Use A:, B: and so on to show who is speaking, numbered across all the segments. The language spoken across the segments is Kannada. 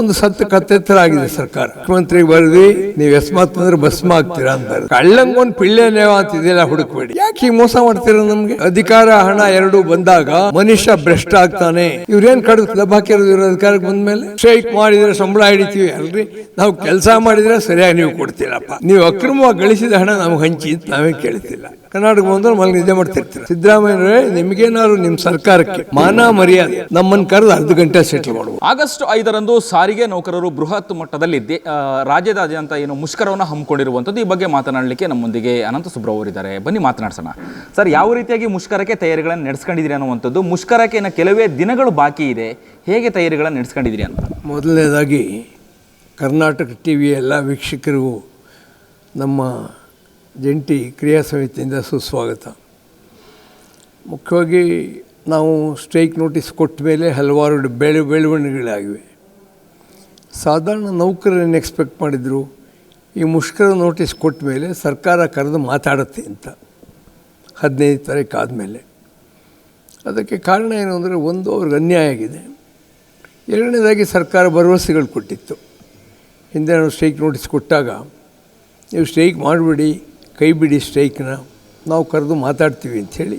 A: ಒಂದು ಸತ್ತು ಕತ್ತೆತ್ತರಾಗಿದೆ ಸರ್ಕಾರ. ಮುಖ್ಯಮಂತ್ರಿಗೆ ಬರ್ದಿ ನೀವು ಯಸ್ಮಾತ್ ಬಂದ್ರೆ ಭಸ್ಮ ಆಗ್ತೀರಾ ಅಂತ ಕಳ್ಳಂಗೊಂದು ಪಿಳ್ಳೆ ನೇವ ಅಂತಿದೆಯಲ್ಲ ಹುಡುಕ್ಬೇಡಿ. ಯಾಕೆ ಹೀಗೆ ಮೋಸ ಮಾಡ್ತೀರ ನಮ್ಗೆ? ಅಧಿಕಾರ ಹಣ ಎರಡು ಬಂದಾಗ ಮನುಷ್ಯ ಭ್ರಷ್ಟ ಆಗ್ತಾನೆ. ಇವ್ರೇನ್ ಕಡ್ದು ಕ್ಲಬ್ ಹಾಕಿರೋದು ಇವ್ರ ಅಧಿಕಾರಕ್ಕೆ ಬಂದ್ಮೇಲೆ? ಸ್ಟ್ರೈಕ್ ಮಾಡಿದ್ರೆ ಸಂಬಳ ಹಿಡಿತೀವಿ ಅಲ್ರಿ? ನಾವು ಕೆಲಸ ಮಾಡಿದ್ರೆ ಸರಿಯಾಗಿ ನೀವು ಕೊಡ್ತೀರಪ್ಪ. ನೀವು ಅಕ್ರಮವಾಗಿ ಗಳಿಸಿದ ಹಣ ನಮ್ಗೆ ಹಂಚಿ ಅಂತ ನಾವೇ ಕೇಳ್ತಿಲ್ಲ. ಕರ್ನಾಟಕ ಬಂದ್ರೆ ಮಲ್ಲಿ ನಿದ್ದೆ ಮಾಡ್ತಿರ್ತೀರ. ಸಿದ್ದರಾಮಯ್ಯ ನಿಮ್ಗೇನಾದ್ರು ನಿಮ್ ಸರ್ಕಾರಕ್ಕೆ ಮಾನ ಮರ್ಯಾದೆ ನಮ್ಮನ್ನ ಕರೆದು ಅರ್ಧ ಗಂಟೆ ಸೆಟ್ಲ್ ಮಾಡುವ
B: ಆಗಸ್ಟ್ ಐದರಂದು ಸಾರಿಗೆ ನೌಕರರು ಬೃಹತ್ ಮಟ್ಟದಲ್ಲಿ ರಾಜ್ಯದಾದ್ಯಂತ ಏನು ಮುಷ್ಕರವನ್ನು ಹಮ್ಮಿಕೊಂಡಿರುವಂತದ್ದು ಈ ಬಗ್ಗೆ ಮಾತನಾಡಲಿಕ್ಕೆ ನಮ್ಮೊಂದಿಗೆ ಅನಂತ ಸುಬ್ರವ್ ಅವರಿದ್ದಾರೆ ಬನ್ನಿ ಮಾತನಾಡ್ಸೋಣ. ಸರ್ ಯಾವ ರೀತಿಯಾಗಿ ಮುಷ್ಕರಕ್ಕೆ ತಯಾರಿಗಳನ್ನು ನಡೆಸ್ಕೊಂಡಿದ್ದೀರಿ ಅನ್ನುವಂಥದ್ದು ಮುಷ್ಕರಕ್ಕೆ ಇನ್ನು ಕೆಲವೇ ದಿನಗಳು ಬಾಕಿ ಇದೆ. ಹೇಗೆ ತಯಾರಿಗಳನ್ನು ನಡೆಸ್ಕೊಂಡಿದ್ದೀರಿ ಅಂತ.
A: ಮೊದಲನೇದಾಗಿ ಕರ್ನಾಟಕ ಟಿ ವಿ ಎಲ್ಲ ವೀಕ್ಷಕರಿಗೂ ನಮ್ಮ ಜಂಟಿ ಕ್ರಿಯಾ ಸಮಿತಿಯಿಂದ ಸುಸ್ವಾಗತ. ಮುಖ್ಯವಾಗಿ ನಾವು ಸ್ಟ್ರೈಕ್ ನೋಟಿಸ್ ಕೊಟ್ಟ ಮೇಲೆ ಹಲವಾರು ಬೆಳೆ ಬೆಳವಣಿಗೆಗಳಾಗಿವೆ. ಸಾಧಾರಣ ನೌಕರರನ್ನು ಎಕ್ಸ್ಪೆಕ್ಟ್ ಮಾಡಿದರು, ಈ ಮುಷ್ಕರ ನೋಟಿಸ್ ಕೊಟ್ಟ ಮೇಲೆ ಸರ್ಕಾರ ಕರೆದು ಮಾತಾಡುತ್ತೆ ಅಂತ. ಹದಿನೈದು ತಾರೀಕು ಆದಮೇಲೆ. ಅದಕ್ಕೆ ಕಾರಣ ಏನು ಅಂದರೆ ಒಂದು ಅವ್ರಿಗೆ ಅನ್ಯಾಯ ಆಗಿದೆ. ಎರಡನೇದಾಗಿ ಸರ್ಕಾರ ಭರವಸೆಗಳು ಕೊಟ್ಟಿತ್ತು. ಹಿಂದೆ ನಾವು ಸ್ಟ್ರೈಕ್ ನೋಟಿಸ್ ಕೊಟ್ಟಾಗ, ನೀವು ಸ್ಟ್ರೈಕ್ ಮಾಡಿಬಿಡಿ ಕೈ ಬಿಡಿ ಸ್ಟ್ರೈಕ್ನ ನಾವು ಕರೆದು ಮಾತಾಡ್ತೀವಿ ಅಂಥೇಳಿ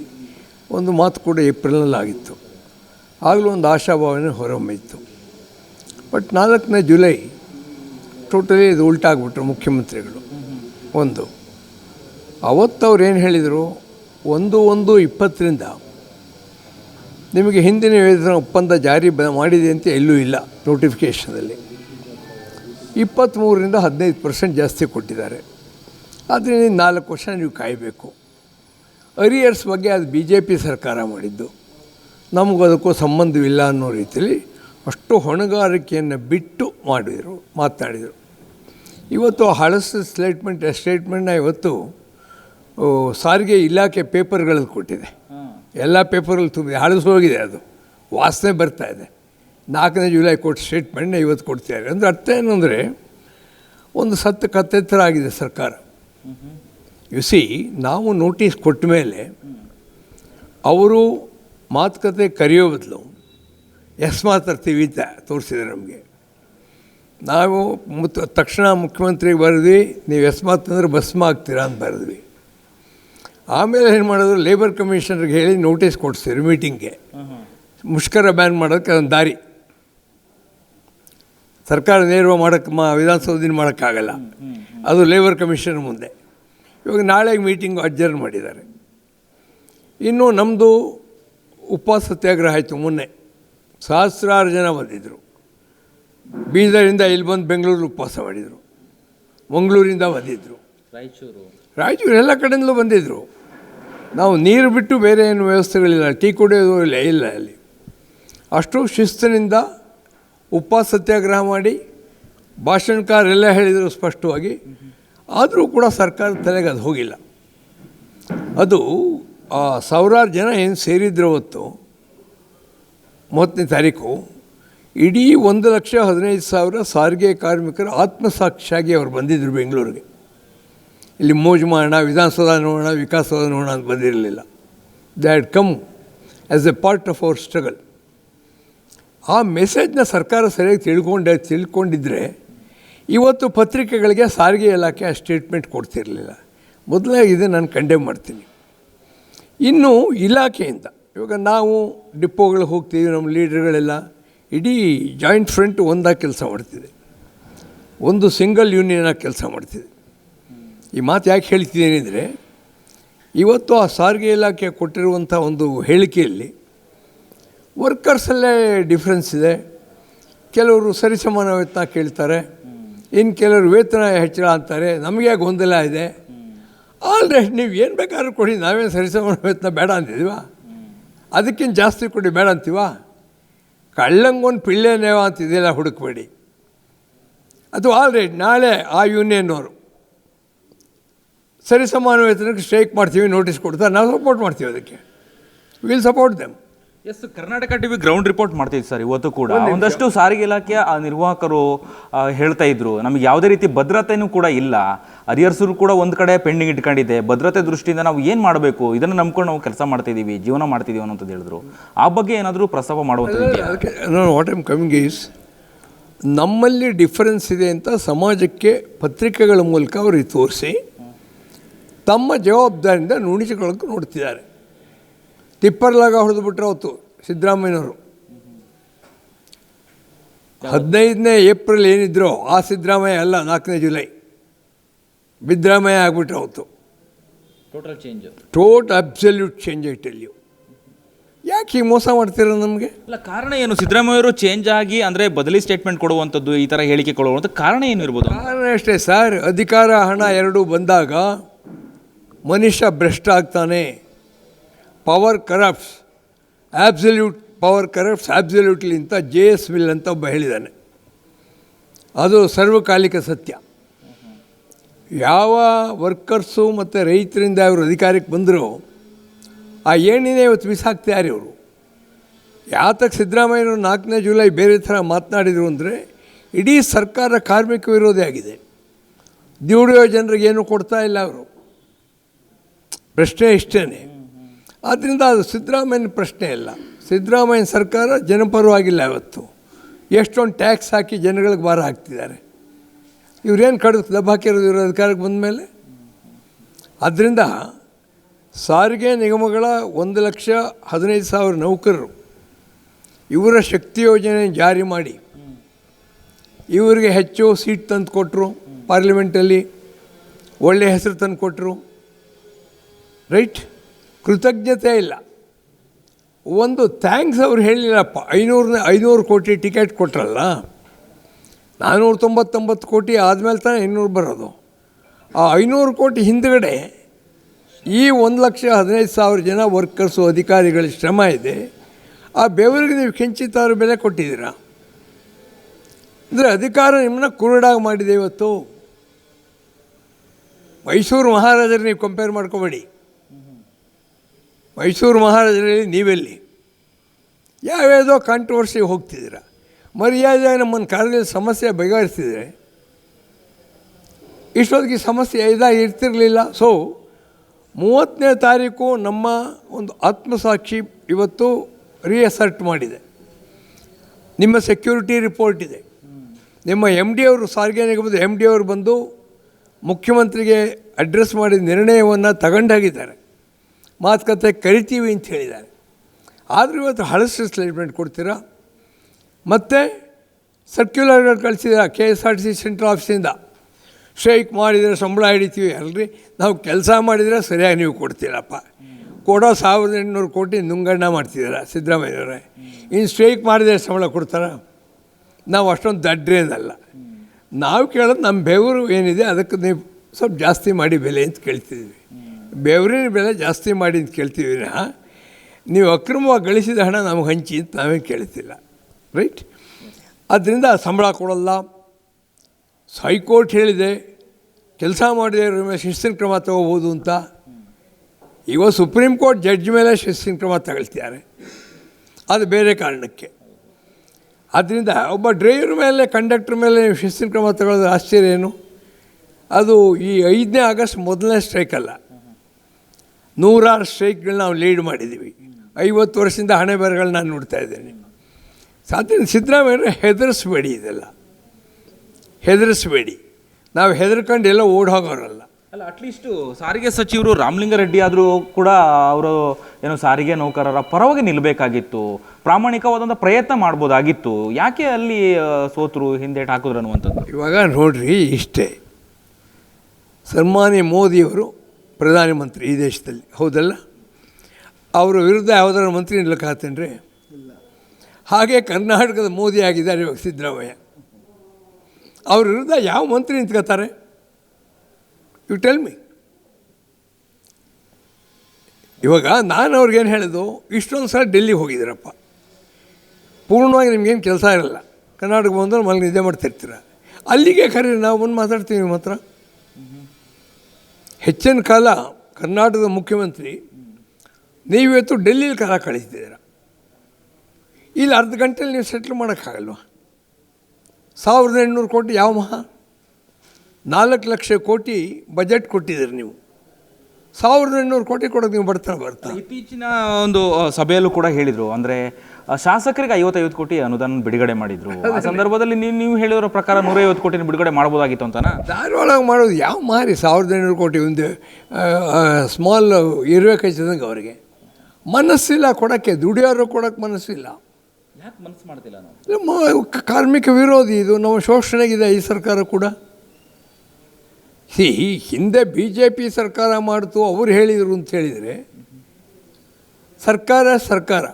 A: ಒಂದು ಮಾತು ಕೂಡ ಏಪ್ರಿಲ್ನಲ್ಲಿ ಆಗಿತ್ತು ಆಗಲೂ ಒಂದು ಆಶಾಭಾವನೆ ಹೊರಹೊಮ್ಮಿತ್ತು. ಬಟ್ ನಾಲ್ಕನೇ ಜುಲೈ ಟೋಟಲಿ ಇದು ಉಲ್ಟಾಗ್ಬಿಟ್ರು ಮುಖ್ಯಮಂತ್ರಿಗಳು. ಒಂದು ಅವತ್ತವ್ರು ಏನು ಹೇಳಿದರು? ಒಂದು ಒಂದು ಇಪ್ಪತ್ತರಿಂದ ನಿಮಗೆ ಹಿಂದಿನ ವೇತನ ಒಪ್ಪಂದ ಜಾರಿ ಬ ಮಾಡಿದೆ ಅಂತ ಎಲ್ಲೂ ಇಲ್ಲ ನೋಟಿಫಿಕೇಷನಲ್ಲಿ. ಇಪ್ಪತ್ತ್ಮೂರರಿಂದ ಹದಿನೈದು ಪರ್ಸೆಂಟ್ ಜಾಸ್ತಿ ಕೊಟ್ಟಿದ್ದಾರೆ. ಇನ್ನು ನಾಲ್ಕು ವರ್ಷ ನೀವು ಕಾಯಬೇಕು. ಅರಿಯರ್ಸ್ ಬಗ್ಗೆ ಅದು ಬಿ ಜೆ ಪಿ ಸರ್ಕಾರ ಮಾಡಿದ್ದು. ನಮಗೂ ಅದಕ್ಕೂ ಸಂಬಂಧವಿಲ್ಲ ಅನ್ನೋ ರೀತಿಯಲ್ಲಿ ಅಷ್ಟು ಹೊಣೆಗಾರಿಕೆಯನ್ನು ಬಿಟ್ಟು ಮಾಡಿದರು ಮಾತಾಡಿದರು. ಇವತ್ತು ಹಳಸು ಸ್ಟೇಟ್ಮೆಂಟ್ ಸ್ಟೇಟ್ಮೆಂಟ್ನ ಇವತ್ತು ಸಾರಿಗೆ ಇಲಾಖೆ ಪೇಪರ್ಗಳಲ್ಲಿ ಕೊಟ್ಟಿದೆ. ಎಲ್ಲ ಪೇಪರ್ಗಳು ತುಂಬಿದೆ ಹಳಸು ಹೋಗಿದೆ ಅದು. ವಾಸನೆ ಬರ್ತಾ ಇದೆ. ನಾಲ್ಕನೇ ಜುಲೈ ಕೊಟ್ಟು ಸ್ಟೇಟ್ಮೆಂಟ್ನ ಇವತ್ತು ಕೊಡ್ತಿದ್ದಾರೆ. ಅಂದರೆ ಅರ್ಥ ಏನಂದರೆ ಅಂದರೆ ಒಂದು ಸತ್ತು ಕತ್ತೆತ್ತರಾಗಿದೆ ಸರ್ಕಾರ. ಯು ಸಿ ನಾವು ನೋಟಿಸ್ ಕೊಟ್ಟ ಮೇಲೆ ಅವರು ಮಾತುಕತೆ ಕರೆಯೋ ಬದಲು ಎಸ್ ಮಾತಾಡ್ತೀವಿ ಅಂತ ತೋರಿಸಿದ್ರು ನಮಗೆ. ನಾವು ಮುತ್ ತಕ್ಷಣ ಮುಖ್ಯಮಂತ್ರಿಗೆ ಬರೆದ್ವಿ ನೀವು ಎಸ್ ಮಾತಂದ್ರೆ ಭಸ್ಮ ಆಗ್ತೀರಾ ಅಂತ ಬರೆದ್ವಿ. ಆಮೇಲೆ ಏನು ಮಾಡಿದ್ರು ಲೇಬರ್ ಕಮಿಷನರ್ಗೆ ಹೇಳಿ ನೋಟಿಸ್ ಕೊಡ್ಸಿದ್ರು ಮೀಟಿಂಗ್ಗೆ ಮುಷ್ಕರ ಬ್ಯಾನ್ ಮಾಡೋಕ್ಕೆ ಅದೊಂದು ದಾರಿ. ಸರ್ಕಾರ ನೇರವಾಗಿ ಮಾಡೋಕ್ಕೆ ಮಾ ವಿಧಾನಸೌಧದಿಂದ ಮಾಡೋಕ್ಕಾಗಲ್ಲ. ಅದು ಲೇಬರ್ ಕಮಿಷನ್ ಮುಂದೆ. ಇವಾಗ ನಾಳೆ ಮೀಟಿಂಗ್ ಅಡ್ಜರ್ನ್ ಮಾಡಿದ್ದಾರೆ. ಇನ್ನು ನಮ್ಮದು ಉಪವಾಸ ಸತ್ಯಾಗ್ರಹ ಆಯಿತು ಮೊನ್ನೆ. ಸಹಸ್ರಾರು ಜನ ಬಂದಿದ್ದರು ಬೀದರಿಂದ ಇಲ್ಲಿ ಬಂದು ಬೆಂಗಳೂರು ಉಪವಾಸ ಮಾಡಿದರು. ಮಂಗಳೂರಿಂದ ಬಂದಿದ್ದರು
B: ರಾಯಚೂರು.
A: ರಾಯಚೂರು ಎಲ್ಲ ಕಡೆಯಿಂದಲೂ ಬಂದಿದ್ದರು ನಾವು ನೀರು ಬಿಟ್ಟು ಬೇರೆ ಏನು ವ್ಯವಸ್ಥೆಗಳಿಲ್ಲ. ಟೀ ಕುಡಿಯೋದು ಇಲ್ಲ ಇಲ್ಲ ಅಲ್ಲಿ. ಅಷ್ಟು ಶಿಸ್ತಿನಿಂದ ಉಪವಾಸ ಸತ್ಯಾಗ್ರಹ ಮಾಡಿ ಭಾಷಣಕಾರೆಲ್ಲ ಹೇಳಿದರು ಸ್ಪಷ್ಟವಾಗಿ, ಆದರೂ ಕೂಡ ಸರ್ಕಾರ ತಲೆಗೆ ಅದು ಹೋಗಿಲ್ಲ. ಅದು ಆ ಸಾವಿರಾರು ಜನ ಏನು ಸೇರಿದ್ರು ಅವತ್ತು, ಮೂವತ್ತನೇ ತಾರೀಕು, ಇಡೀ ಒಂದು ಲಕ್ಷ ಹದಿನೈದು ಸಾವಿರ ಸಾರಿಗೆ ಕಾರ್ಮಿಕರು ಆತ್ಮಸಾಕ್ಷಿಯಾಗಿ ಅವ್ರು ಬಂದಿದ್ದರು ಬೆಂಗಳೂರಿಗೆ. ಇಲ್ಲಿ ಮೋಜು ಮಾಡೋಣ ವಿಧಾನಸೌಧ ನೋಡೋಣ, ವಿಕಾಸಸೌಧ ನೋಡೋಣ ಅಂತ ಬಂದಿರಲಿಲ್ಲ. They come as a part of our struggle ಆ ಮೆಸೇಜ್ನ ಸರ್ಕಾರ ಸರಿಯಾಗಿ ತಿಳ್ಕೊಂಡೆ ತಿಳ್ಕೊಂಡಿದ್ದರೆ ಇವತ್ತು ಪತ್ರಿಕೆಗಳಿಗೆ ಸಾರಿಗೆ ಇಲಾಖೆ ಆ ಸ್ಟೇಟ್ಮೆಂಟ್ ಕೊಡ್ತಿರಲಿಲ್ಲ. ಮೊದಲೇ ಇದು ನಾನು ಕಂಡೆಮ್ ಮಾಡ್ತೀನಿ. ಇನ್ನು ಇಲಾಖೆಯಿಂದ, ಇವಾಗ ನಾವು ಡಿಪೋಗಳಿಗೆ ಹೋಗ್ತೀವಿ, ನಮ್ಮ ಲೀಡರ್ಗಳೆಲ್ಲ ಇಡೀ ಜಾಯಿಂಟ್ ಫ್ರಂಟ್ ಒಂದಾಗಿ ಕೆಲಸ ಮಾಡ್ತಿದೆ. ಒಂದು ಸಿಂಗಲ್ ಯೂನಿಯನಾಗಿ ಕೆಲಸ ಮಾಡ್ತಿದೆ. ಈ ಮಾತು ಯಾಕೆ ಹೇಳ್ತಿದ್ದೇನೆಂದರೆ ಇವತ್ತು ಆ ಸಾರಿಗೆ ಇಲಾಖೆ ಕೊಟ್ಟಿರುವಂಥ ಒಂದು ಹೇಳಿಕೆಯಲ್ಲಿ ವರ್ಕರ್ಸಲ್ಲೇ ಡಿಫ್ರೆನ್ಸ್ ಇದೆ. ಕೆಲವರು ಸರಿಸಮಾನ ವೇತನ ಕೇಳ್ತಾರೆ. ಇನ್ನು ಕೆಲವರು ವೇತನ ಹೆಚ್ಚಳ ಅಂತಾರೆ. ನಮಗೆ ಗೊಂದಲ ಇದೆ? ಆಲ್ರೆಡಿ ನೀವು ಏನು ಬೇಕಾದ್ರೂ ಕೊಡಿ, ನಾವೇನು ಸರಿಸಮಾನ ವೇತನ ಬೇಡ ಅಂತಿದ್ದೀವಾ ಅದಕ್ಕಿಂತ ಜಾಸ್ತಿ ಕೊಡಿ ಬೇಡ ಅಂತೀವ? ಕಳ್ಳಂಗೊಂದು ಪಿಳ್ಳೆನೇವ ಅಂತ ಇದೆಲ್ಲ ಹುಡುಕಬೇಡಿ. ಅದು ಆಲ್ರೆಡಿ ನಾಳೆ ಆ ಯೂನಿಯನ್ನವರು ಸರಿಸಮಾನ ವೇತನಕ್ಕೆ ಸ್ಟ್ರೈಕ್ ಮಾಡ್ತೀವಿ ನೋಟಿಸ್ ಕೊಡ್ತಾರೆ. ನಾವು ಸಪೋರ್ಟ್ ಮಾಡ್ತೀವಿ ಅದಕ್ಕೆ. Will support them
B: yes Karnataka TV ground report ಮಾಡ್ತಿದ್ವಿ ಸರ್ ಇವತ್ತು ಕೂಡ. ಒಂದಷ್ಟು ಸಾರಿಗೆ ಇಲಾಖೆಯ ಆ ನಿರ್ವಾಹಕರು ಆ, ಹೇಳ್ತಾ ಇದ್ರು. ನಮಗೆ ಯಾವುದೇ ರೀತಿ ಭದ್ರತೆನೂ ಕೂಡ ಇಲ್ಲ. ಅರಿಯರ್ಸರು ಕೂಡ ಒಂದು ಕಡೆ ಪೆಂಡಿಂಗ್ ಇಟ್ಕೊಂಡಿದೆ. ಭದ್ರತೆ ದೃಷ್ಟಿಯಿಂದ ನಾವು ಏನು ಮಾಡಬೇಕು? ಇದನ್ನು ನಂಬ್ಕೊಂಡು ನಾವು ಕೆಲಸ ಮಾಡ್ತಿದ್ದೀವಿ ಜೀವನ ಮಾಡ್ತಿದ್ದೀವಿ ಅನ್ನೋಂಥದ್ದು ಹೇಳಿದ್ರು. ಆ ಬಗ್ಗೆ ಏನಾದರೂ ಪ್ರಸ್ತಾಪ ಮಾಡುವಂಥದ್ದು ಇದೆಯಾ
A: ಅದಕ್ಕೆ ನಾನು ವಾಟ್ ಐಮ್ ಕಮಿಂಗ್ ಈಸ್ ನಮ್ಮಲ್ಲಿ ಡಿಫರೆನ್ಸ್ ಇದೆ ಅಂತ ಸಮಾಜಕ್ಕೆ ಪತ್ರಿಕೆಗಳ ಮೂಲಕ ಅವರಿಗೆ ತೋರಿಸಿ ತಮ್ಮ ಜವಾಬ್ದಾರಿಯಿಂದ ನುಣಿಸಿಕೊಳ್ಳೋಕೆ ನೋಡ್ತಿದ್ದಾರೆ. ತಿಪ್ಪರ್ಲಾಗ ಹೊಡೆದುಬಿಟ್ರೆ ಅವತ್ತು ಸಿದ್ದರಾಮಯ್ಯನವರು. ಹದಿನೈದನೇ ಏಪ್ರಿಲ್ ಏನಿದ್ರು ಆ ಸಿದ್ದರಾಮಯ್ಯ ಅಲ್ಲ ನಾಲ್ಕನೇ ಜುಲೈ. ಬಿದ್ದರಾಮಯ್ಯ ಆಗ್ಬಿಟ್ರೆ ಅವತ್ತು.
B: Total change
A: ಟೋಟ್ absolute change I tell you ಯಾಕೆ ಹೀಗೆ ಮೋಸ ಮಾಡ್ತೀರ ನಮಗೆ?
B: ಅಲ್ಲ ಕಾರಣ ಏನು? ಸಿದ್ದರಾಮಯ್ಯವರು ಚೇಂಜ್ ಆಗಿ ಅಂದರೆ ಬದಲಿ ಸ್ಟೇಟ್ಮೆಂಟ್ ಕೊಡುವಂಥದ್ದು ಈ ಥರ ಹೇಳಿಕೆ ಕೊಡುವಂಥ ಕಾರಣ ಏನು ಇರ್ಬೋದು?
A: ಕಾರಣ ಅಷ್ಟೇ ಸರ್ ಅಧಿಕಾರ ಹಣ ಎರಡೂ ಬಂದಾಗ ಮನುಷ್ಯ ಭ್ರಷ್ಟ ಆಗ್ತಾನೆ. Power corrupts absolute power corrupts absolutely ಅಂತ ಜೆ ಎಸ್ ವಿಲ್ ಅಂತ ಒಬ್ಬ ಹೇಳಿದ್ದಾನೆ. ಅದು ಸರ್ವಕಾಲಿಕ ಸತ್ಯ. ಯಾವ ವರ್ಕರ್ಸು ಮತ್ತು ರೈತರಿಂದ ಅವರು ಅಧಿಕಾರಕ್ಕೆ ಬಂದರೂ, ಆ ಏಣಿನೇ ಇವತ್ತು ಬಿಸಾಕ್ತಿದ್ದಾರೆ ಇವರು. ಯಾತಕ್ಕೆ ಸಿದ್ದರಾಮಯ್ಯನವರು ನಾಲ್ಕನೇ ಜುಲೈ ಬೇರೆ ಥರ ಮಾತನಾಡಿದರು ಅಂದರೆ, ಇಡೀ ಸರ್ಕಾರ ಕಾರ್ಮಿಕ ವಿರೋಧಿ ಆಗಿದೆ. ದುಡಿಯೋ ಜನರಿಗೆ ಏನು ಕೊಡ್ತಾ ಇಲ್ಲ ಅವರು. ಪ್ರಶ್ನೆ ಇಷ್ಟೇ ಆದ್ದರಿಂದ ಅದು ಸಿದ್ದರಾಮಯ್ಯನ ಪ್ರಶ್ನೆ ಇಲ್ಲ. ಸಿದ್ದರಾಮಯ್ಯನ ಸರ್ಕಾರ ಜನಪರವಾಗಿಲ್ಲ ಇವತ್ತು. ಎಷ್ಟೊಂದು ಟ್ಯಾಕ್ಸ್ ಹಾಕಿ ಜನಗಳಿಗೆ ಭಾರ ಹಾಕ್ತಿದ್ದಾರೆ. ಇವರೇನು ಕಡಿದು ದಬ್ಬ ಹಾಕಿರೋದು ಇವರು ಅಧಿಕಾರಕ್ಕೆ ಬಂದ ಮೇಲೆ? ಆದ್ದರಿಂದ ಸಾರಿಗೆ ನಿಗಮಗಳ ಒಂದು ಲಕ್ಷ ಹದಿನೈದು ಸಾವಿರ ನೌಕರರು ಇವರ ಶಕ್ತಿ ಯೋಜನೆ ಜಾರಿ ಮಾಡಿ ಇವರಿಗೆ ಹೆಚ್ಚು ಸೀಟ್ ತಂದು ಕೊಟ್ಟರು ಪಾರ್ಲಿಮೆಂಟಲ್ಲಿ ಒಳ್ಳೆಯ ಹೆಸರು ತಂದು ಕೊಟ್ಟರು ರೈಟ್? ಕೃತಜ್ಞತೆ ಇಲ್ಲ. ಒಂದು ಥ್ಯಾಂಕ್ಸ್ ಅವ್ರು ಹೇಳಿಲ್ಲಪ್ಪ ಐನೂರನ್ನ ಐನೂರು ಕೋಟಿ ಟಿಕೆಟ್ ಕೊಟ್ರಲ್ಲ ನಾನ್ನೂರ ತೊಂಬತ್ತೊಂಬತ್ತು ಕೋಟಿ ಆದಮೇಲೆ ತಾನೇ ಇನ್ನೂರು ಬರೋದು. ಆ ಐನೂರು ಕೋಟಿ ಹಿಂದುಗಡೆ ಈ ಒಂದು ಲಕ್ಷ ಹದಿನೈದು ಸಾವಿರ ಜನ ವರ್ಕರ್ಸು ಅಧಿಕಾರಿಗಳ ಶ್ರಮ ಇದೆ. ಆ ಬೆವರಿಗೆ ನೀವು ಕೆಂಚಿತಾರು ಬೆಲೆ ಕೊಟ್ಟಿದ್ದೀರಾ? ಅಂದರೆ ಅಧಿಕಾರ ನಿಮ್ಮನ್ನ ಕುರುಡಾಗಿ ಮಾಡಿದೆ ಇವತ್ತು. ಮೈಸೂರು ಮಹಾರಾಜರು ನೀವು ಕಂಪೇರ್ ಮಾಡ್ಕೋಬೇಡಿ. ಮೈಸೂರು ಮಹಾರಾಜರಲ್ಲಿ ನೀವೆಲ್ಲಿ? ಯಾವ್ಯಾವುದೋ ಕಾಂಟ್ರವರ್ಸಿಗೆ ಹೋಗ್ತಿದ್ದೀರ? ಮರ್ಯಾದೆ ನಮ್ಮನ್ನು ಕಾಲದಲ್ಲಿ ಸಮಸ್ಯೆ ಬಗೆಹರಿಸಿದರೆ? ಇಷ್ಟೊತ್ತಿಗೆ ಸಮಸ್ಯೆ ಇದಾಗಿ ಇರ್ತಿರಲಿಲ್ಲ. ಸೊ ಮೂವತ್ತನೇ ತಾರೀಕು ನಮ್ಮ ಒಂದು ಆತ್ಮಸಾಕ್ಷಿ ಇವತ್ತು ರಿಅಸರ್ಟ್ ಮಾಡಿದೆ. ನಿಮ್ಮ ಸೆಕ್ಯೂರಿಟಿ ರಿಪೋರ್ಟ್ ಇದೆ. ನಿಮ್ಮ ಎಂ ಡಿ ಅವರು, ಸಾರಿಗೆ ನಿಗಮದ ಎಂ ಡಿ ಅವರು ಬಂದು ಮುಖ್ಯಮಂತ್ರಿಗೆ ಅಡ್ರೆಸ್ ಮಾಡಿದ ನಿರ್ಣಯವನ್ನು ತಗೊಂಡಾಗಿದ್ದಾರೆ. ಮಾತುಕತೆ ಕರಿತೀವಿ ಅಂತ ಹೇಳಿದ್ದಾರೆ. ಆದರೂ ಇವತ್ತು ಹಳಸ್ರ ಸ್ಟೇಟ್ಮೆಂಟ್ ಕೊಡ್ತೀರಾ? ಮತ್ತು ಸರ್ಕ್ಯುಲರ್ ಕಳಿಸಿದ K S R T C central ಆಫೀಸಿಂದ ಸ್ಟ್ರೈಕ್ ಮಾಡಿದರೆ ಸಂಬಳ ಹಿಡಿತೀವಿ ಅಲ್ರಿ? ನಾವು ಕೆಲಸ ಮಾಡಿದರೆ ಸರಿಯಾಗಿ ನೀವು ಕೊಡ್ತೀರಪ್ಪ. ಕೊಡೋ ಸಾವಿರದ ಎಂಟುನೂರು ಕೋಟಿ ನುಂಗಣ್ಣ ಮಾಡ್ತಿದ್ದೀರ ಸಿದ್ದರಾಮಯ್ಯವ್ರೆ? ಇನ್ನು ಸ್ಟ್ರೈಕ್ ಮಾಡಿದರೆ ಸಂಬಳ ಕೊಡ್ತಾರ? ನಾವು ಅಷ್ಟೊಂದು ದಡ್ರೇನಲ್ಲ. ನಾವು ಕೇಳೋದು ನಮ್ಮ ಬೆವರು ಏನಿದೆ ಅದಕ್ಕೆ ನೀವು ಸ್ವಲ್ಪ ಜಾಸ್ತಿ ಮಾಡಿ ಬೆಲೆ ಅಂತ ಕೇಳ್ತಿದ್ವಿ ಬೆವರಿನ ಬೆಲೆ ಜಾಸ್ತಿ ಮಾಡಿ ಅಂತ ಕೇಳ್ತೀವಿ ವಿನಃ, ನೀವು ಅಕ್ರಮವಾಗಿ ಗಳಿಸಿದ ಹಣ ನಮಗೆ ಹಂಚಿ ಅಂತ ನಾವೇನು ಕೇಳ್ತಿಲ್ಲ ರೈಟ್ ಆದ್ದರಿಂದ ಸಂಬಳ ಕೊಡಲ್ಲ. ಹೈಕೋರ್ಟ್ ಹೇಳಿದೆ, ಕೆಲಸ ಮಾಡಿದವ್ರ ಮೇಲೆ ಶಿಸ್ತಿನ ಕ್ರಮ ತಗೋಬೋದು ಅಂತ. ಈಗ ಸುಪ್ರೀಂ ಕೋರ್ಟ್ ಜಡ್ಜ್ ಮೇಲೆ ಶಿಸ್ತಿನ ಕ್ರಮ ತಗೊಳ್ತಿದ್ದಾರೆ. ಅದು ಬೇರೆ ಕಾರಣಕ್ಕೆ. ಆದ್ದರಿಂದ ಒಬ್ಬ ಡ್ರೈವರ್ ಮೇಲೆ, ಕಂಡಕ್ಟರ್ ಮೇಲೆ ಶಿಸ್ತಿನ ಕ್ರಮ ತಗೊಳ್ಳೋದು ಆಶ್ಚರ್ಯ ಏನು? ಅದು ಈ ಐದನೇ ಆಗಸ್ಟ್ ಮೊದಲನೇ ಸ್ಟ್ರೈಕ್ ಅಲ್ಲ. ನೂರಾರು ಸ್ಟ್ರೈಕ್ಗಳನ್ನ ನಾವು ಲೀಡ್ ಮಾಡಿದ್ದೀವಿ. ಐವತ್ತು ವರ್ಷದಿಂದ ಹಣೆ ಬರಗಳನ್ನ ನಾನು ನೋಡ್ತಾ ಇದ್ದೇನೆ. ಸಾಧ್ಯ ಸಿದ್ದರಾಮಯ್ಯ ಹೆದರಿಸ್ಬೇಡಿ ಇದೆಲ್ಲ. ಹೆದರಿಸ್ಬೇಡಿ. ನಾವು ಹೆದರ್ಕೊಂಡು ಎಲ್ಲ ಓಡ್ ಹೋಗೋರಲ್ಲ.
B: ಅಲ್ಲ ಅಟ್ಲೀಸ್ಟು ಸಾರಿಗೆ ಸಚಿವರು ರಾಮಲಿಂಗಾರೆಡ್ಡಿ ಆದರೂ ಕೂಡ ಅವರು ಏನು ಸಾರಿಗೆ ನೌಕರರ ಪರವಾಗಿ ನಿಲ್ಲಬೇಕಾಗಿತ್ತು ಪ್ರಾಮಾಣಿಕವಾದಂಥ ಪ್ರಯತ್ನ ಮಾಡ್ಬೋದಾಗಿತ್ತು. ಯಾಕೆ ಅಲ್ಲಿ ಸೋತರು ಹಿಂದೇಟ್ ಹಾಕಿದ್ರು ಅನ್ನುವಂಥದ್ದು?
A: ಇವಾಗ ನೋಡ್ರಿ ಇಷ್ಟೇ. ಸನ್ಮಾನ್ಯ ಮೋದಿಯವರು ಪ್ರಧಾನಮಂತ್ರಿ ಈ ದೇಶದಲ್ಲಿ ಹೌದಲ್ಲ? ಅವರ ವಿರುದ್ಧ ಯಾವುದಾದ್ರು ಮಂತ್ರಿ ನಿಲ್ಲಕ್ಕಾಗ್ತೇನೆ ಹಾಗೆ ಕರ್ನಾಟಕದ ಮೋದಿ ಆಗಿದ್ದಾರೆ ಇವಾಗ ಸಿದ್ದರಾಮಯ್ಯ. ಅವ್ರ ವಿರುದ್ಧ ಯಾವ ಮಂತ್ರಿ ನಿಂತ್ಕೋತಾರೆ ಯು ಟೆಲ್ ಮಿ ಇವಾಗ ನಾನು ಅವ್ರಿಗೇನು ಹೇಳೋದು? ಇಷ್ಟೊಂದು ಸಲ ಡೆಲ್ಲಿಗೆ ಹೋಗಿದ್ದೀರಪ್ಪ. ಪೂರ್ಣವಾಗಿ ನಿಮಗೇನು ಕೆಲಸ ಇರಲ್ಲ. ಕರ್ನಾಟಕ ಬಂದ್ರೆ ಮಲ್ಲಿ ನಿದ್ದೆ ಮಾಡ್ತಿರ್ತೀರ. ಅಲ್ಲಿಗೆ ಕರೀರಿ ನಾವು ಬಂದು ಮಾತಾಡ್ತೀವಿ ನಿಮ್ಮ ಹತ್ರ. ಹೆಚ್ಚಿನ ಕಾಲ ಕರ್ನಾಟಕದ ಮುಖ್ಯಮಂತ್ರಿ, ನೀವಿವತ್ತು ಡೆಲ್ಲಿಲಿ ಕಾಲ ಕಳಿಸಿದ್ದೀರ. ಇಲ್ಲಿ ಅರ್ಧ ಗಂಟೆಲಿ ನೀವು ಸೆಟ್ಲ್ ಮಾಡೋಕ್ಕಾಗಲ್ವಾ? ಸಾವಿರದ ಎಂಟುನೂರು ಕೋಟಿ ಯಾವ ಮಹಾ? ನಾಲ್ಕು ಲಕ್ಷ ಕೋಟಿ ಬಜೆಟ್ ಕೊಟ್ಟಿದ್ದೀರಿ ನೀವು. ಸಾವಿರದ ಎಂಟುನೂರು ಕೋಟಿ ಕೊಡೋದು ನೀವು ಬರ್ತಾ ಬರ್ತಾ
B: ಇತ್ತೀಚಿನ ಒಂದು ಸಭೆಯಲ್ಲೂ ಕೂಡ ಹೇಳಿದರು. ಅಂದರೆ ಶಾಸಕರಿಗೆ ಐವತ್ತೈವತ್ತು ಕೋಟಿ ಅನುದಾನ ಬಿಡುಗಡೆ ಮಾಡಿದ್ರು. ಆ ಸಂದರ್ಭದಲ್ಲಿ ನೀವು ನೀವು ಹೇಳಿರೋ ಪ್ರಕಾರ ನೂರೈವತ್ತು ಕೋಟಿನ ಬಿಡುಗಡೆ ಮಾಡ್ಬೋದಾಗಿತ್ತು ಅಂತಾನ?
A: ಧಾರವಾಡ ಮಾಡೋದು ಯಾವ ಮಾರಿ? ಸಾವಿರದ ಐನೂರು ಕೋಟಿ ಒಂದು ಸ್ಮಾಲ್ ಇರುವೆ ಕಚ್ಚಿದಂಗೆ ಅವರಿಗೆ. ಮನಸ್ಸಿಲ್ಲ ಕೊಡೋಕ್ಕೆ ದುಡಿಯೋರು ಕೊಡೋಕ್ಕೆ ಮನಸ್ಸಿಲ್ಲ.
B: ಯಾಕೆ ಮನಸ್ಸು ಮಾಡ್ತಿಲ್ಲ ನಾವು?
A: ಕಾರ್ಮಿಕ ವಿರೋಧಿ ಇದು ನಮ್ಮ ಶೋಷಣೆಗಿದೆ ಈ ಸರ್ಕಾರ ಕೂಡ. ಈ ಹಿಂದೆ ಬಿ ಜೆ ಪಿ ಸರ್ಕಾರ ಮಾಡ್ತು ಅವ್ರು ಹೇಳಿದರು ಅಂತ ಹೇಳಿದರೆ ಸರ್ಕಾರ ಸರ್ಕಾರ.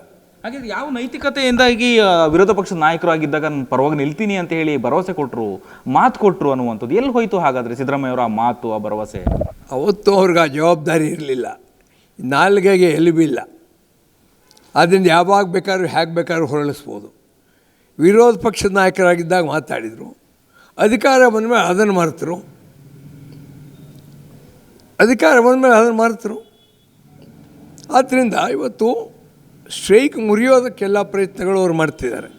B: ಹಾಗಾದ್ರೆ ಯಾವ ನೈತಿಕತೆಯಿಂದಾಗಿ ವಿರೋಧ ಪಕ್ಷದ ನಾಯಕರು ಆಗಿದ್ದಾಗ ನಾನು ಪರವಾಗಿ ನಿಲ್ತೀನಿ ಅಂತ ಹೇಳಿ ಭರವಸೆ ಕೊಟ್ಟರು ಮಾತು ಕೊಟ್ಟರು ಅನ್ನುವಂಥದ್ದು ಎಲ್ಲಿ ಹೋಯ್ತು ಹಾಗಾದ್ರೆ ಸಿದ್ದರಾಮಯ್ಯ ಅವರ ಮಾತು, ಆ ಭರವಸೆ?
A: ಅವತ್ತು ಅವ್ರಿಗೆ ಆ ಜವಾಬ್ದಾರಿ ಇರಲಿಲ್ಲ. ನಾಲ್ಗೆಗೆ ಎಲುಬಿಲ್ಲ. ಅದರಿಂದ ಯಾವಾಗ ಬೇಕಾದ್ರೂ ಹೇಗೆ ಬೇಕಾದ್ರೂ ಹೊರಳಿಸ್ಬೋದು. ವಿರೋಧ ಪಕ್ಷದ ನಾಯಕರಾಗಿದ್ದಾಗ ಮಾತಾಡಿದರು. ಅಧಿಕಾರ ಬಂದ ಮೇಲೆ ಅದನ್ನು ಮರೆತರು. ಅಧಿಕಾರ ಬಂದ ಮೇಲೆ ಅದನ್ನು ಮರೆತರು. ಆದ್ದರಿಂದ ಇವತ್ತು ಸ್ಟ್ರೈಕ್ ಮುರಿಯೋದಕ್ಕೆಲ್ಲ ಪ್ರಯತ್ನಗಳು ಅವ್ರು ಮಾಡ್ತಿದ್ದಾರೆ.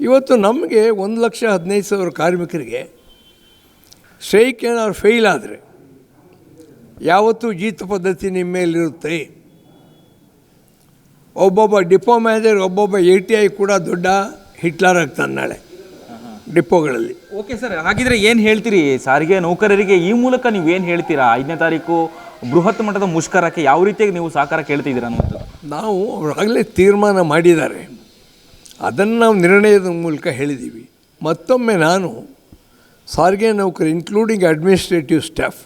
A: ಇವತ್ತು ನಮಗೆ ಒಂದು ಲಕ್ಷ ಹದಿನೈದು ಸಾವಿರ ಕಾರ್ಮಿಕರಿಗೆ ಸ್ಟ್ರೈಕ್ ಏನಾದ್ರು ಫೇಲ್ ಆದರೆ ಯಾವತ್ತೂ ಜೀತ ಪದ್ಧತಿ ನಿಮ್ಮ ಮೇಲಿರುತ್ತೆ. ಒಬ್ಬೊಬ್ಬ ಡಿಪೋ ಮ್ಯಾನೇಜರ್, ಒಬ್ಬೊಬ್ಬ ಎ ಟಿ ಐ ಕೂಡ ದೊಡ್ಡ ಹಿಟ್ಲರ್ ಆಗ್ತಾನೆ ನಾಳೆ ಡಿಪೋಗಳಲ್ಲಿ.
B: ಓಕೆ ಸರ್, ಹಾಗಿದ್ರೆ ಏನು ಹೇಳ್ತೀರಿ? ಸಾರಿಗೆ ನೌಕರರಿಗೆ ಈ ಮೂಲಕ ನೀವು ಏನು ಹೇಳ್ತೀರಾ? ಐದನೇ ತಾರೀಕು ಬೃಹತ್ ಮಟ್ಟದ ಮುಷ್ಕರಕ್ಕೆ ಯಾವ ರೀತಿಯಾಗಿ ನೀವು ಸಹಕಾರ ಕೇಳ್ತಿದ್ದೀರಾ ಅನ್ನುವಂಥದ್ದು?
A: ನಾವು ಆಗಲೇ ತೀರ್ಮಾನ ಮಾಡಿದ್ದಾರೆ. ಅದನ್ನು ನಾವು ನಿರ್ಣಯದ ಮೂಲಕ ಹೇಳಿದ್ದೀವಿ. ಮತ್ತೊಮ್ಮೆ ನಾನು ಸಾರಿಗೆ ನೌಕರಿ ಇನ್ಕ್ಲೂಡಿಂಗ್ ಅಡ್ಮಿನಿಸ್ಟ್ರೇಟಿವ್ ಸ್ಟಾಫ್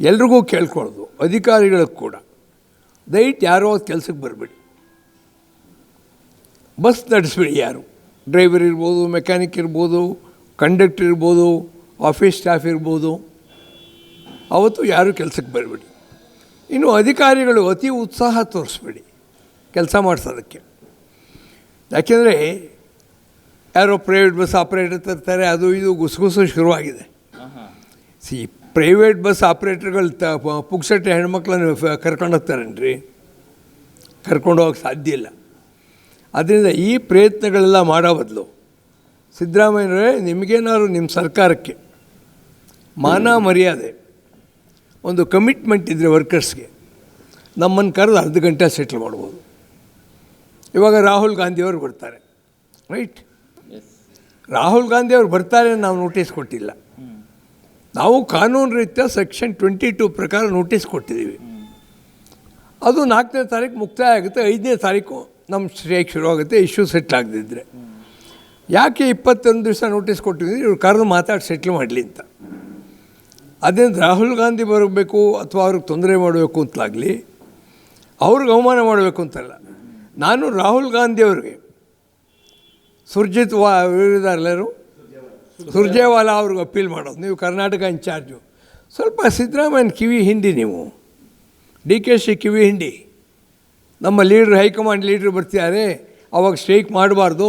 A: ಎಲ್ರಿಗೂ ಕೇಳ್ಕೊಳ್ಳೋದು, ಅಧಿಕಾರಿಗಳಿಗೆ ಕೂಡ. ದಯವಿಟ್ಟು ಯಾರೋ ಕೆಲಸಕ್ಕೆ ಬರಬೇಡಿ. ಬಸ್ ನಡೆಸ್ಬಿಡಿ ಯಾರು. ಡ್ರೈವರ್ ಇರ್ಬೋದು, ಮೆಕ್ಯಾನಿಕ್ ಇರ್ಬೋದು, ಕಂಡಕ್ಟರ್ ಇರ್ಬೋದು, ಆಫೀಸ್ ಸ್ಟಾಫ್ ಇರ್ಬೋದು. ಅವತ್ತು ಯಾರೂ ಕೆಲಸಕ್ಕೆ ಬರಬೇಡಿ. ಇನ್ನು ಅಧಿಕಾರಿಗಳು ಅತಿ ಉತ್ಸಾಹ ತೋರಿಸ್ಬೇಡಿ ಕೆಲಸ ಮಾಡಿಸೋದಕ್ಕೆ. ಯಾಕೆಂದರೆ ಯಾರೋ ಪ್ರೈವೇಟ್ ಬಸ್ ಆಪ್ರೇಟರ್ ತರ್ತಾರೆ ಅದು ಇದು ಗುಸುಗುಸು ಶುರುವಾಗಿದೆ. ಸಿ ಪ್ರೈವೇಟ್ ಬಸ್ ಆಪ್ರೇಟರ್ಗಳು ತ ಪುಕ್ಸಟ್ಟೆ ಹೆಣ್ಮಕ್ಳನ್ನು ಕರ್ಕೊಂಡು ಹೋಗ್ತಾರೇನ್ರಿ? ಕರ್ಕೊಂಡು ಹೋಗಕ್ಕೆ ಸಾಧ್ಯ ಇಲ್ಲ. ಅದರಿಂದ ಈ ಪ್ರಯತ್ನಗಳೆಲ್ಲ ಮಾಡೋ ಬದಲು ಸಿದ್ದರಾಮಯ್ಯನವರೇ ನಿಮಗೇನಾದ್ರು ನಿಮ್ಮ ಸರ್ಕಾರಕ್ಕೆ ಮಾನ ಮರ್ಯಾದೆ ಒಂದು ಕಮಿಟ್ಮೆಂಟ್ ಇದ್ದರೆ ವರ್ಕರ್ಸ್ಗೆ ನಮ್ಮನ್ನು ಕರೆದು ಅರ್ಧ ಗಂಟೆ ಸೆಟ್ಲ್ ಮಾಡ್ಬೋದು. ಇವಾಗ ರಾಹುಲ್ ಗಾಂಧಿಯವರು ಬರ್ತಾರೆ ರೈಟ್ ರಾಹುಲ್ ಗಾಂಧಿಯವರು ಬರ್ತಾರೆ ಅಂತ ನಾವು ನೋಟಿಸ್ ಕೊಟ್ಟಿಲ್ಲ. ನಾವು ಕಾನೂನು ರೀತ್ಯ ಸೆಕ್ಷನ್ ಟ್ವೆಂಟಿ ಟೂ ಪ್ರಕಾರ ನೋಟಿಸ್ ಕೊಟ್ಟಿದ್ದೀವಿ. ಅದು ನಾಲ್ಕನೇ ತಾರೀಕು ಮುಕ್ತಾಯ ಆಗುತ್ತೆ ಐದನೇ ತಾರೀಕು ನಮ್ಮ ಸ್ಟ್ರೈಕ್ ಶುರುವಾಗುತ್ತೆ ಇಶ್ಯೂ ಸೆಟ್ಲ್ ಆಗದಿದ್ದರೆ ಯಾಕೆ ಇಪ್ಪತ್ತೊಂದು ದಿವಸ ನೋಟಿಸ್ ಕೊಟ್ಟಿದ್ದೀವಿ ಇವ್ರು ಕರೆದು ಮಾತಾಡಿ ಸೆಟ್ಲ್ ಮಾಡಲಿ ಅಂತ. ಅದೇನು ರಾಹುಲ್ ಗಾಂಧಿ ಬರಬೇಕು ಅಥವಾ ಅವ್ರಿಗೆ ತೊಂದರೆ ಮಾಡಬೇಕು ಅಂತಲಾಗಲಿ, ಅವ್ರಿಗೆ ಅವಮಾನ ಮಾಡಬೇಕು ಅಂತಲ್ಲ. ನಾನು ರಾಹುಲ್ ಗಾಂಧಿ ಅವ್ರಿಗೆ, ಸುರ್ಜಿತ್ ವಾ ಇವರಿದಾರಲ್ಲರು ಸುರ್ಜೇವಾಲಾ ಅವ್ರಿಗೆ ಅಪೀಲ್ ಮಾಡೋದು. ನೀವು ಕರ್ನಾಟಕ ಇನ್ಚಾರ್ಜು ಸ್ವಲ್ಪ ಸಿದ್ದರಾಮಯ್ಯನ ಕಿವಿ ಹಿಂಡಿ ನೀವು. ಡಿ ಕೆ ಶಿ ಕಿವಿ ಹಿಂಡಿ. ನಮ್ಮ ಲೀಡ್ರ್, ಹೈಕಮಾಂಡ್ ಲೀಡ್ರ್ ಬರ್ತಿದ್ದಾರೆ. ಅವಾಗ ಸ್ಟ್ರೈಕ್ ಮಾಡಬಾರ್ದು.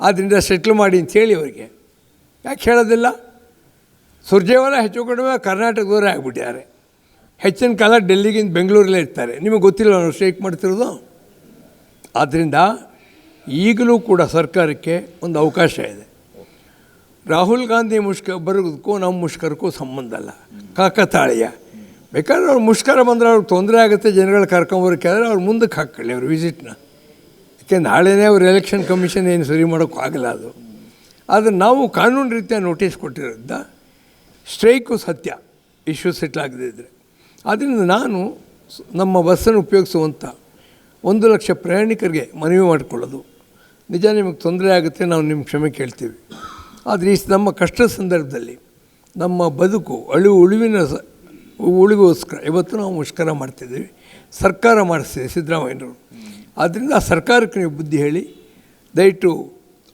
A: ಆದ್ದರಿಂದ ಸೆಟ್ಲ್ ಮಾಡಿ ಅಂತೇಳಿ ಅವರಿಗೆ. ಯಾಕೆ ಹೇಳೋದಿಲ್ಲ? ಸುರ್ಜೇವಾಲ ಹೆಚ್ಚು ಕಡಿಮೆ ಕರ್ನಾಟಕದವರೇ ಆಗಿಬಿಟ್ಟಿದ್ದಾರೆ ಹೆಚ್ಚಿನ ಕಾಲ ಡೆಲ್ಲಿಗಿಂತ ಬೆಂಗಳೂರಲ್ಲೇ ಇರ್ತಾರೆ. ನಿಮಗೆ ಗೊತ್ತಿಲ್ಲ ಅವರು ಸ್ಟ್ರೈಕ್ ಮಾಡ್ತಿರೋದು? ಆದ್ದರಿಂದ ಈಗಲೂ ಕೂಡ ಸರ್ಕಾರಕ್ಕೆ ಒಂದು ಅವಕಾಶ ಇದೆ. ರಾಹುಲ್ ಗಾಂಧಿ ಮುಷ್ಕ ಬರೋದಕ್ಕೂ ನಮ್ಮ ಮುಷ್ಕರಕ್ಕೂ ಸಂಬಂಧ ಅಲ್ಲ. ಕಾಕತಾಳೀಯ. ಬೇಕಾದ್ರೆ ಅವ್ರು ಮುಷ್ಕರ ಬಂದರೆ ಅವ್ರಿಗೆ ತೊಂದರೆ ಆಗುತ್ತೆ, ಜನಗಳು ಕರ್ಕೊಂಬರಕ್ಕೆ ಆದರೆ ಅವ್ರು ಮುಂದಕ್ಕೆ ಹಾಕ್ಕೊಳ್ಳಿ ಅವ್ರ ವಿಸಿಟ್ನ ಯಾಕೆ ನಾಳೆನೇ ಅವ್ರು ಎಲೆಕ್ಷನ್ ಕಮಿಷನ್ ಏನು ಸರಿ ಮಾಡೋಕ್ಕೂ ಆಗಲ್ಲ ಅದು. ಆದರೆ ನಾವು ಕಾನೂನು ರೀತಿಯ ನೋಟಿಸ್ ಕೊಟ್ಟಿರೋದ್ರಿಂದ ಸ್ಟ್ರೈಕು ಸತ್ಯ. ಇಶ್ಯೂ ಸೆಟ್ಲ್ ಆಗದಿದ್ದರೆ ಆದ್ದರಿಂದ ನಾನು ನಮ್ಮ ಬಸ್ಸನ್ನು ಉಪಯೋಗಿಸುವಂಥ ಒಂದು ಲಕ್ಷ ಪ್ರಯಾಣಿಕರಿಗೆ ಮನವಿ ಮಾಡಿಕೊಳ್ಳೋದು. ನಿಜ ನಿಮಗೆ ತೊಂದರೆ ಆಗುತ್ತೆ, ನಾವು ನಿಮ್ಮ ಕ್ಷಮೆ ಕೇಳ್ತೀವಿ. ಆದರೆ ಈ ನಮ್ಮ ಕಷ್ಟದ ಸಂದರ್ಭದಲ್ಲಿ ನಮ್ಮ ಬದುಕು, ಅಳಿವು, ಉಳಿವಿನ ಸ ಉಳಿಗೋಸ್ಕರ ಇವತ್ತು ನಾವು ಮುಷ್ಕರ ಮಾಡ್ತಿದ್ದೀವಿ. ಸರ್ಕಾರ ಮಾಡಿಸ್ತೀವಿ ಸಿದ್ದರಾಮಯ್ಯನವರು. ಆದ್ದರಿಂದ ಆ ಸರ್ಕಾರಕ್ಕೆ ನೀವು ಬುದ್ಧಿ ಹೇಳಿ, ದಯವಿಟ್ಟು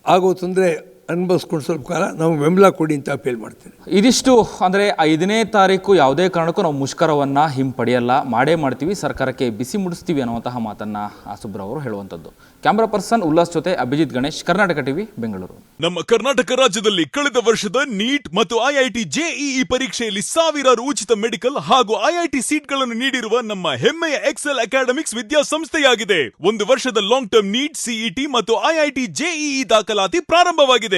A: ಆಗೋ ತೊಂದರೆ ಅನುಭವಿಸ್ಕೊಂಡು ಸ್ವಲ್ಪ ಕಾಲ ನಾವು ಬೆಂಬಲ ಕೊಡಿ ಅಂತ ಅಪೀಲ್ ಮಾಡ್ತೀವಿ
B: ಇದಿಷ್ಟು ಅಂದರೆ ಐದನೇ ತಾರೀಕು ಯಾವುದೇ ಕಾರಣಕ್ಕೂ ನಾವು ಮುಷ್ಕರವನ್ನು ಹಿಂಪಡೆಯಲ್ಲ ಮಾಡೇ ಮಾಡ್ತೀವಿ ಸರ್ಕಾರಕ್ಕೆ ಬಿಸಿ ಮುಡಿಸ್ತೀವಿ ಅನ್ನುವಂತಹ ಮಾತನ್ನು ಸುಬ್ರ ಅವರು ಹೇಳುವಂಥದ್ದು. ಕ್ಯಾಮ್ರಾ ಪರ್ಸನ್ ಉಲ್ಲಾಸ್ ಜೊತೆ ಅಭಿಜಿತ್ ಗಣೇಶ್ ಕರ್ನಾಟಕ ಟಿವಿ ಬೆಂಗಳೂರು.
C: ನಮ್ಮ ಕರ್ನಾಟಕ ರಾಜ್ಯದಲ್ಲಿ ಕಳೆದ ವರ್ಷದ ನೀಟ್ ಮತ್ತು ಐಐಟಿ ಜೆಇಇ ಪರೀಕ್ಷೆಯಲ್ಲಿ ಸಾವಿರಾರು ಉಚಿತ ಮೆಡಿಕಲ್ ಹಾಗೂ ಐಐಟಿ ಸೀಟ್ಗಳನ್ನು ನೀಡಿರುವ ನಮ್ಮ ಹೆಮ್ಮೆಯ ಎಕ್ಸೆಲ್ ಅಕಾಡೆಮಿಕ್ಸ್ ವಿದ್ಯಾಸಂಸ್ಥೆಯಾಗಿದೆ. ಒಂದು ವರ್ಷದ ಲಾಂಗ್ ಟರ್ಮ್ ನೀಟ್ ಸಿಇಟಿ ಮತ್ತು ಐಐಟಿ ಜೆಇಇ ದಾಖಲಾತಿ ಪ್ರಾರಂಭವಾಗಿದೆ.